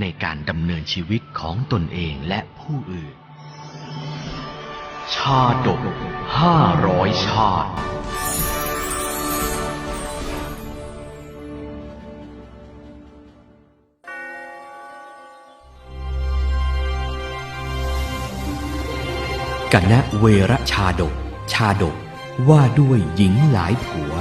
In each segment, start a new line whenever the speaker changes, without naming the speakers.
ในการดำเนินชีวิตของตนเองและผู้อื่น ชาดกห้าร้อยชาติกันนะเวรชาดก ชาดกว่าด้วยหญิงหลายผัว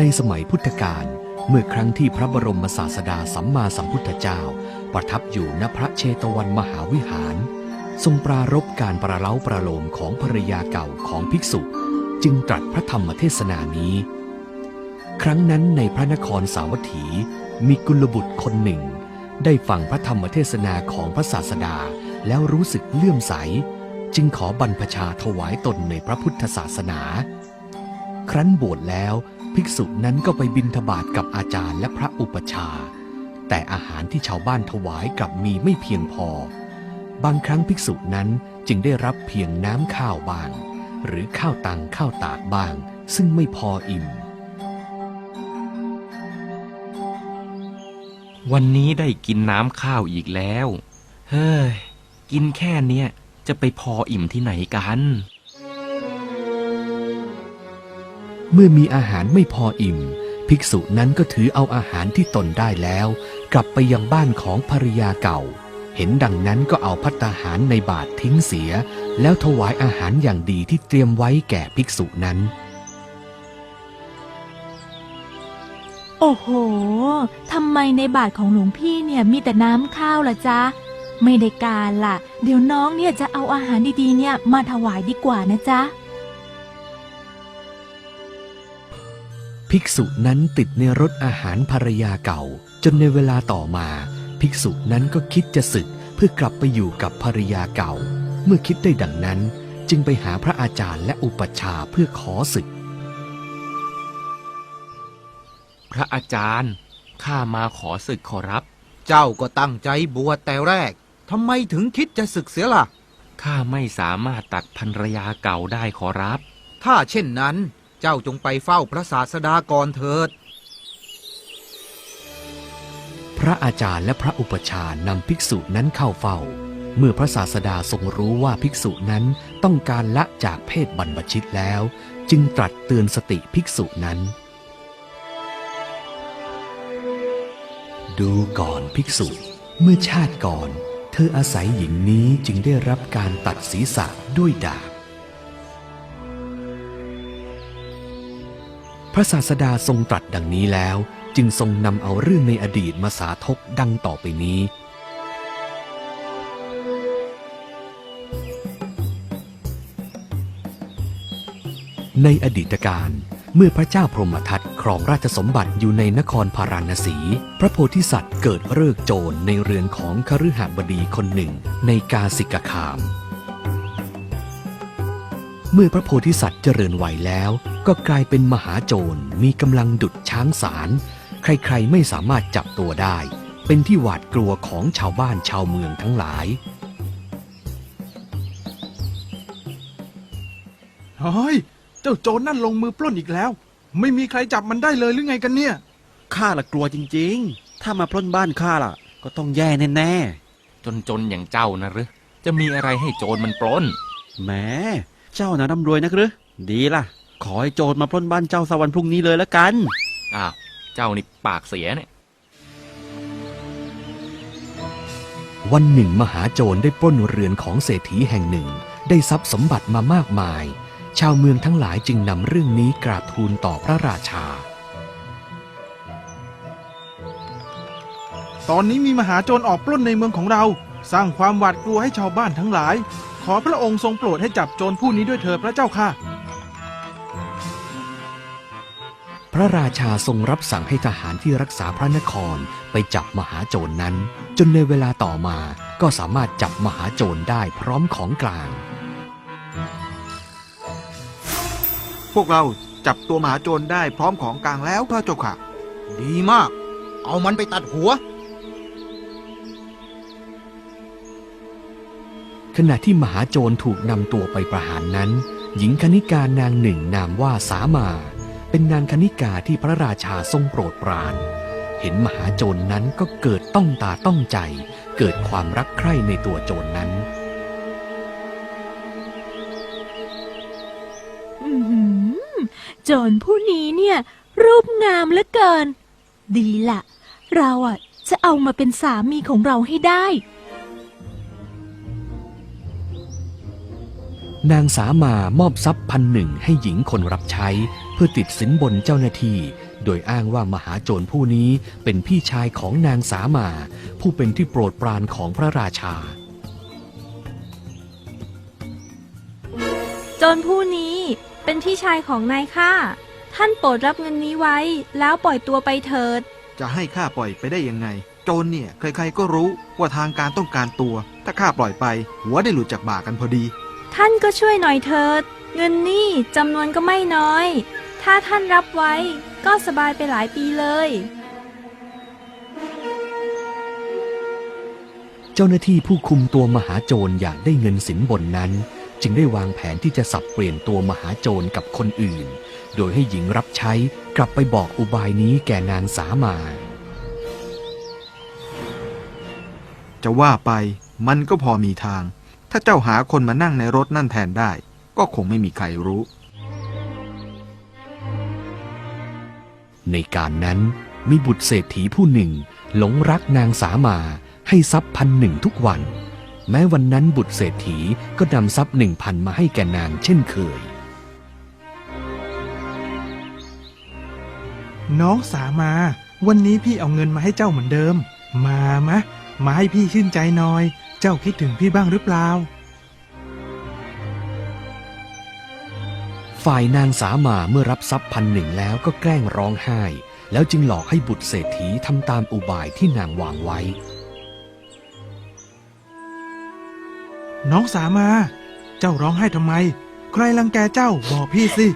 ในสมัยพุทธกาลเมื่อครั้งที่พระบรมศาสดาสัมมาสัมพุทธเจ้า ประทับอยู่ณพระเชตวันมหาวิหาร ทรงปรารบการประเล้าประโลมของภรยาเก่าของภิกษุ จึงตรัสพระธรรมเทศนานี้ ครั้งนั้นในพระนครสาวัตถีมีกุลบุตรคนหนึ่ง ได้ฟังพระธรรมเทศนาของพระศาสดาแล้วรู้สึกเลื่อมใส จึงขอบรรพชาถวายตนในพระพุทธศาสนา ครั้นบวชแล้ว ภิกษุนั้นก็ไปบิณฑบาตกับอาจารย์และพระอุปชา แต่อาหารที่ชาวบ้านถวายกลับมีไม่เพียงพอ บางครั้งภิกษุนั้นจึงได้รับเพียงน้ำข้าวบาง หรือข้าวตังข้าวตากบ้าง ซึ่งไม่พออิ่ม
วันนี้ได้กินน้ำข้าวอีกแล้ว เฮ้ย กินแค่เนี้ยจะไปพออิ่มที่ไหนกัน
เมื่อมีอาหารไม่พออิ่ม ภิกษุนั้นก็ถือเอาอาหารที่ตนได้แล้ว กลับไปยังบ้านของภรรยาเก่า เห็นดังนั้นก็เอาพัตตาหารในบาททิ้งเสีย แล้วถวายอาหารอย่างดีที่เตรียมไว้แก่ภิกษุนั้น
โอ้โหทำไมในบาทของหลวงพี่เนี่ยมีแต่น้ำข้าวล่ะจ๊ะไม่ได้การล่ะ เดี๋ยวน้องเนี่ยจะเอาอาหารดีๆเนี่ยมาถวายดีกว่านะจ๊ะ
ภิกษุนั้นติดในรถอาหารภรรยาเก่า จนในเวลาต่อมา ภิกษุนั้นก็คิดจะศึกเพื่อกลับไปอยู่กับภรรยาเก่า เมื่อคิดได้ดังนั้น จึงไปหาพระอาจารย์และอุปัชฌาย์เพื่อขอศึก
พระอาจารย์ข้ามาขอศึกขอรับ
เจ้าก็ตั้งใจบวชแต่แรกทำไมถึงคิดจะศึกเสียล่ะ
ข้าไม่สามารถตัดภรรยาเก่าได้ขอรับ
ถ้าเช่นนั้น เจ้าจงไปเฝ้าพระศาสดาก่อนเถิด
พระอาจารย์และพระอุปชานำภิกษุนั้นเข้าเฝ้า เมื่อพระศาสดาทรงรู้ว่าภิกษุนั้นต้องการละจากเพศบรรพชิตแล้ว จึงตรัสเตือนสติภิกษุนั้น ดูก่อนภิกษุ เมื่อชาติก่อน เธออาศัยหญิงนี้จึงได้รับการตัดศีรษะด้วยดาบ พระศาสดาทรงตรัสดังนี้แล้ว จึงทรงนำเอาเรื่องในอดีตมาสาธกดังต่อไปนี้ ในอดีตการเมื่อพระเจ้าพรหมทัตครองราชสมบัติอยู่ในนครพาราณสี พระโพธิสัตว์เกิดเลิกโจรในเรือนของคฤหบดีคนหนึ่งในกาสิกคาม เมื่อพระโพธิสัตว์เจริญวัยแล้ว ก็กลายเป็นมหาโจรมีกำลังดุดช้างสาร ใครๆไม่สามารถจับตัวได้ เป็นที่หวาดกลัวของชาวบ้านชาวเมืองทั้งหลาย
เฮ้ยเจ้าโจรนั่นลงมือปล้นอีกแล้ว ไม่มีใครจับมันได้เลยหรือไงกันเนี่ย
ข้าละกลัวจริงๆ ถ้ามาปล้นบ้านข้าล่ะ ก็ต้องแย่แน่
จนๆอย่างเจ้านะหรือจะมีอะไรให้โจรมันปล้น
ๆแหม เจ้านะร่ำรวยนักหรือดีล่ะ ขอให้โจรมาปล้นบ้านเจ้าสวรรค์พรุ่งนี้เลยละกัน
อ้าว เจ้านี่ปากเสียเนี่ย
วันหนึ่งมหาโจรได้ปล้นเรือนของเศรษฐีแห่งหนึ่ง ได้ทรัพย์สมบัติมามากมาย ชาวเมืองทั้งหลายจึงนำเรื่องนี้กราบทูลต่อพระราชา
ตอนนี้มีมหาโจรออกปล้นในเมืองของเรา สร้างความหวาดกลัวให้ชาวบ้านทั้งหลาย ขขอพระองค์ทรงโปรดให้จับโจรผู้นี้ด้วยเถิดพระเจ้าค่ะ
พระราชาทรงรับสั่งให้ทหารที่รักษาพระนครไปจับมหาโจรนั้น จนในเวลาต่อมาก็สามารถจับมหาโจรได้พร้อมของกลาง
พวกเราจับตัวมหาโจรได้พร้อมของกลางแล้วพระเจ้าค่ะ
ดีมาก เอามันไปตัดหัว
ขณะที่มหาโจรถูกนำตัวไปประหารนั้น หญิงคณิกานางหนึ่งนามว่าสามา เป็นนางคณิกาที่พระราชาทรงโปรดปราน เห็นมหาโจรนั้นก็เกิดต้องตาต้องใจ เกิดความรักใคร่ในตัวโจรนั้น
โจรผู้นี้เนี่ยรูปงามเหลือเกิน ดีละเราอะจะเอามาเป็นสามีของเราให้ได้
นางสามามอบทรัพย์พันหนึ่งให้หญิงคนรับใช้ เพื่อติดสินบนเจ้าหน้าที่ โดยอ้างว่ามหาโจรผู้นี้เป็นพี่ชายของนางสามา ผู้เป็นที่โปรดปรานของพระราชา
โจรผู้นี้เป็นพี่ชายของนายข้าท่านโปรดรับเงินนี้ไว้ แล้วปล่อยตัวไปเถิด
จะให้ข้าปล่อยไปได้ยังไง โจรเนี่ยใครๆก็รู้ว่าทางการต้องการตัว ถ้าข้าปล่อยไป หัวได้หลุดจากบ่ากันพอดี
ท่านก็ช่วยหน่อยเถิด เงินนี่จำนวนก็ไม่น้อย ถ้าท่านรับไว้ก็สบายไปหลายปีเลย
เจ้าหน้าที่ผู้คุมตัวมหาโจรอยากได้เงินสินบนนั้น จึงได้วางแผนที่จะสับเปลี่ยนตัวมหาโจรกับคนอื่น โดยให้หญิงรับใช้กลับไปบอกอุบายนี้แก่นางสามา
จะว่าไปมันก็พอมีทาง ถ้าเจ้าหาคนมานั่งในรถนั่นแทนได้ ก็คงไม่มีใครรู้
ในการนั้นมีบุตรเศรษฐีผู้หนึ่ง หลงรักนางสามาให้ทรัพย์พันหนึ่งทุกวัน แม้วันนั้นบุตรเศรษฐีก็นำทรัพย์หนึ่งพันมาให้แก่นางเช่นเคย
น้องสามา วันนี้พี่เอาเงินมาให้เจ้าเหมือนเดิม มามะ มาให้พี่ชื่นใจหน่อย เจ้าคิดถึงพี่บ้างหรือเปล่า
ฝ่ายนางสามาเมื่อรับทรัพย์พันหนึ่งแล้วก็แกล้งร้องไห้ แล้วจึงหลอกให้บุตรเศรษฐีทำตามอุบายที่นางวางไว้
น้องสามา เจ้าร้องไห้ทำไม ใครรังแกเจ้าบอกพี่สิ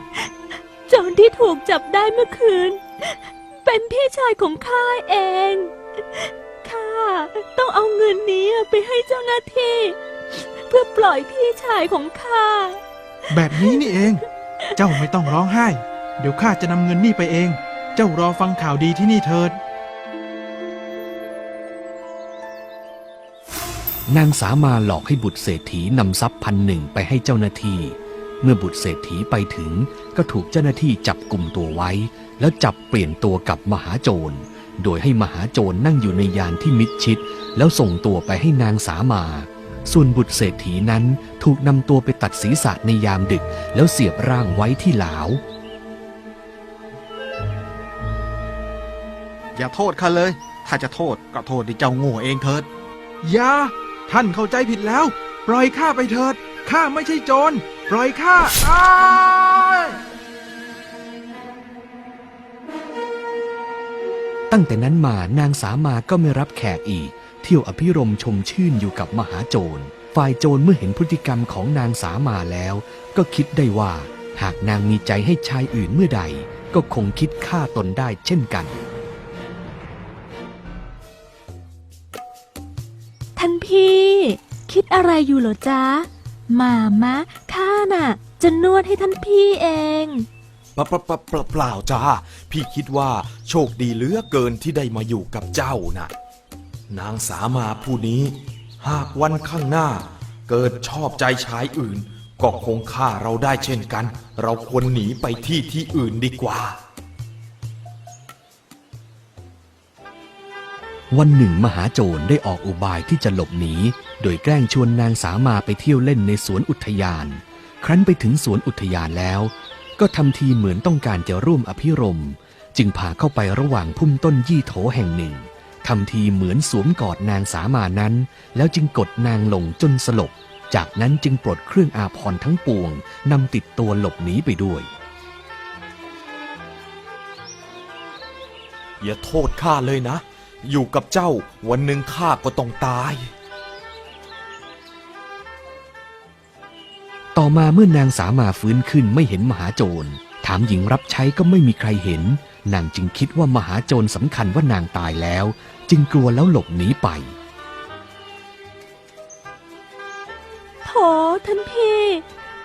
โจรที่ถูกจับได้เมื่อคืน เป็นพี่ชายของข้าเอง ข้าต้องเอาเงินนี้ไปให้เจ้าหน้าที่ เพื่อปล่อยพี่ชายของข้า
แบบนี้นี่เอง เจ้าไม่ต้องร้องไห้ เดี๋ยวข้าจะนำเงินนี่ไปเอง เจ้ารอฟังข่าวดีที่นี่เถิด
นางสามาหลอกให้บุตรเศรษฐีนำทรัพย์พันหนึ่งไปให้เจ้าหน้าที่ เมื่อบุตรเศรษฐีไปถึงก็ถูกเจ้าหน้าที่จับกลุ่มตัวไว้ แล้วจับเปลี่ยนตัวกับมหาโจร โดยให้มหาโจรนั่งอยู่ในยานที่มิดชิด แล้วส่งตัวไปให้นางสามา ส่วนบุตรเศรษฐีนั้นถูกนำตัวไปตัดศีรษะในยามดึก แล้วเสียบร่างไว้ที่หลาว
อย่าโทษข้าเลย ถ้าจะโทษก็โทษที่เจ้าโง่เองเถิด
อย่า ท่านเข้าใจผิดแล้ว ปล่อยข้าไปเถิด ข้าไม่ใช่โจร ปล่อยข้าอ้า
ตั้งแต่นั้นมานางสามาก็ไม่รับแขกอีก เที่ยวอภิรมชมชื่นอยู่กับมหาโจร ฝ่ายโจรเมื่อเห็นพฤติกรรมของนางสามาแล้ว ก็คิดได้ว่า หากนางมีใจให้ชายอื่นเมื่อใด ก็คงคิดฆ่าตนได้เช่นกัน
ท่านพี่ คิดอะไรอยู่เหรอจ๊ะ มามะข้าน่ะ จะนวดให้ท่านพี่เอง
ปล่าเปล่าเปล่าเปล่าเปล่าจ้า พี่คิดว่าโชคดีเหลือเกินที่ได้มาอยู่กับเจ้านะ่ะ นางสามาผู้นี้ หากวันข้างหน้า เกิดชอบใจชายอื่น ก็คงฆ่าเราได้เช่นกัน เราควรหนีไปที่ที่อื่นดีกว่า
วันหนึ่งมหาโจรได้ออกอุบายที่จะหลบหนี โดยแกล้งชวนนางสามาไปเที่ยวเล่นในสวนอุทยาน ครั้นไปถึงสวนอุทยานแล้ว ก็ทำทีเหมือนต้องการจะร่วมอภิรม จึงพาเข้าไประหว่างพุ่มต้นยี่โถแห่งหนึ่งทำทีเหมือนสวมกอดนางสามานั้น แล้วจึงกดนางลงจนสลบ จากนั้นจึงปลดเครื่องอาภรณ์ทั้งปวงนำติดตัวหลบหนีไปด้วย
อย่าโทษข้าเลยนะ อยู่กับเจ้าวันหนึ่งข้าก็ต้องตาย
ต่อมาเมื่อนางสามาฟื้นขึ้นไม่เห็นมหาโจร ถามหญิงรับใช้ก็ไม่มีใครเห็น นางจึงคิดว่ามหาโจรสำคัญว่านางตายแล้ว จึงกลัวแล้วหลบหนีไป
โถท่านพี่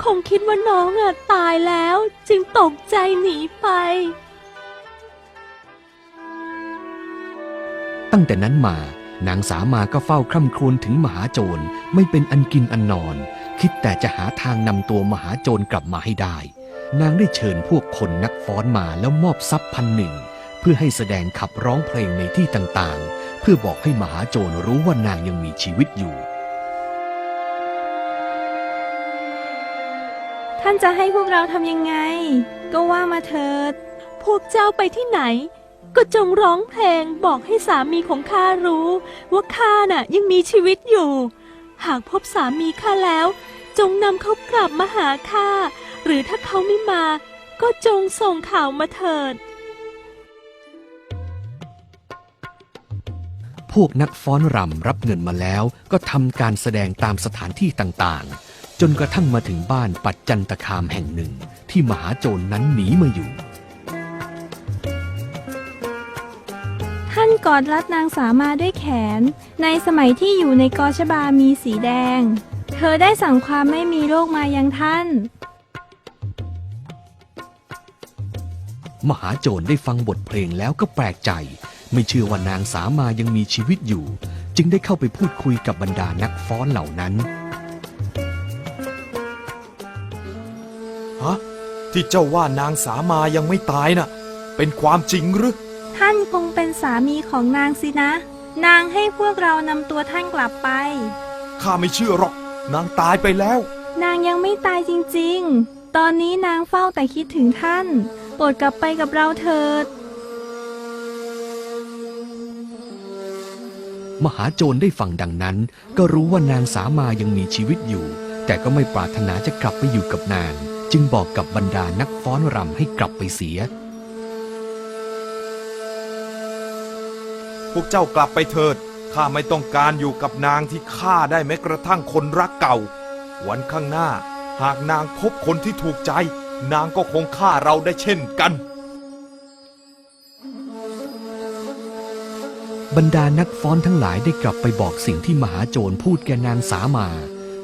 คงคิดว่าน้องอะตายแล้วจึงตกใจหนีไป
ตั้งแต่นั้นมานางสามาก็เฝ้าคร่ำครวญถึงมหาโจรไม่เป็นอันกินอันนอน คิดแต่จะหาทางนำตัวมหาโจรกลับมาให้ได้ นางได้เชิญพวกคนนักฟ้อนมาแล้วมอบทรัพย์พันหนึ่ง เพื่อให้แสดงขับร้องเพลงในที่ต่างๆ เพื่อบอกให้มหาโจรรู้ว่านางยังมีชีวิตอยู่
ท่านจะให้พวกเราทำยังไง ก็ว่ามาเถิด
พวกเจ้าไปที่ไหน ก็จงร้องเพลงบอกให้สามีของข้ารู้ ว่าข้าน่ะยังมีชีวิตอยู่ หากพบสามีข้าแล้ว จงนำเขากลับมาหาข้า หรือถ้าเขาไม่มา ก็จงส่งข่าวมาเถิด
พวกนักฟ้อนรำรับเงินมาแล้ว ก็ทำการแสดงตามสถานที่ต่างๆ จนกระทั่งมาถึงบ้านปัจจันตคามแห่งหนึ่ง ที่มหาโจรนั้นหนีมาอยู่
กอดรัดนางสามาด้วยแขน ในสมัยที่อยู่ในกอชบามีสีแดง เธอได้สั่งความไม่มีโรคมายังท่าน
มหาโจรได้ฟังบทเพลงแล้วก็แปลกใจ ไม่เชื่อว่านางสามายังมีชีวิตอยู่ จึงได้เข้าไปพูดคุยกับบรรดานักฟ้อนเหล่านั้น
ฮะที่เจ้าว่านางสามายังไม่ตายน่ะ เป็นความจริงหรือ
ท่านคงเป็นสามีของนางสินะ นางให้พวกเรานำตัวท่านกลับไป
ข้าไม่เชื่อหรอก นางตายไปแล้ว
นางยังไม่ตายจริงๆ ตอนนี้นางเฝ้าแต่คิดถึงท่าน โปรดกลับไปกับเราเถิด
มหาโจรได้ฟังดังนั้น ก็รู้ว่านางสามายังมีชีวิตอยู่ แต่ก็ไม่ปรารถนาจะกลับไปอยู่กับนาง จึงบอกกับบรรดานักฟ้อนรำให้กลับไปเสีย
พวกเจ้ากลับไปเถิด ข้าไม่ต้องการอยู่กับนางที่ฆ่าได้แม้กระทั่งคนรักเก่า วันข้างหน้า หากนางพบคนที่ถูกใจ นางก็คงฆ่าเราได้เช่นกัน
บรรดานักฟ้อนทั้งหลายได้กลับไปบอกสิ่งที่มหาโจรพูดแก่นางสามา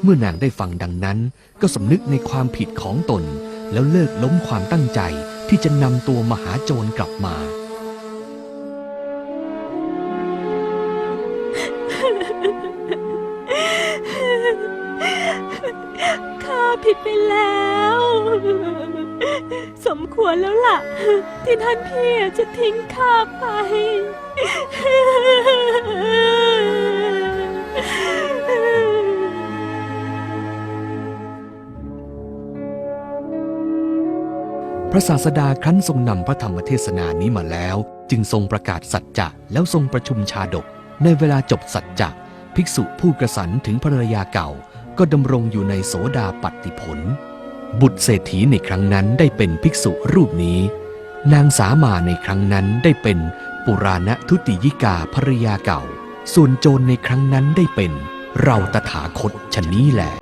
เมื่อนางได้ฟังดังนั้น ก็สำนึกในความผิดของตน แล้วเลิกล้มความตั้งใจที่จะนำตัวมหาโจรกลับมา
ควรแล้วล่ะ ที่ท่านพี่จะทิ้งข้าไป
พระศาสดาครั้นทรงนำพระธรรมเทศนานี้มาแล้ว จึงทรงประกาศสัจจะแล้วทรงประชุมชาดก ในเวลาจบสัจจะภิกษุผู้กระสันถึงภรรยาเก่า ก็ดำรงอยู่ในโสดาปัตติผล บุตรเศรษฐีในครั้งนั้นได้เป็นภิกษุรูปนี้ นางสามาในครั้งนั้นได้เป็นปุราณทุติยิกาภรยาเก่า ส่วนโจรในครั้งนั้นได้เป็นเราตถาคตชนนี้แหละ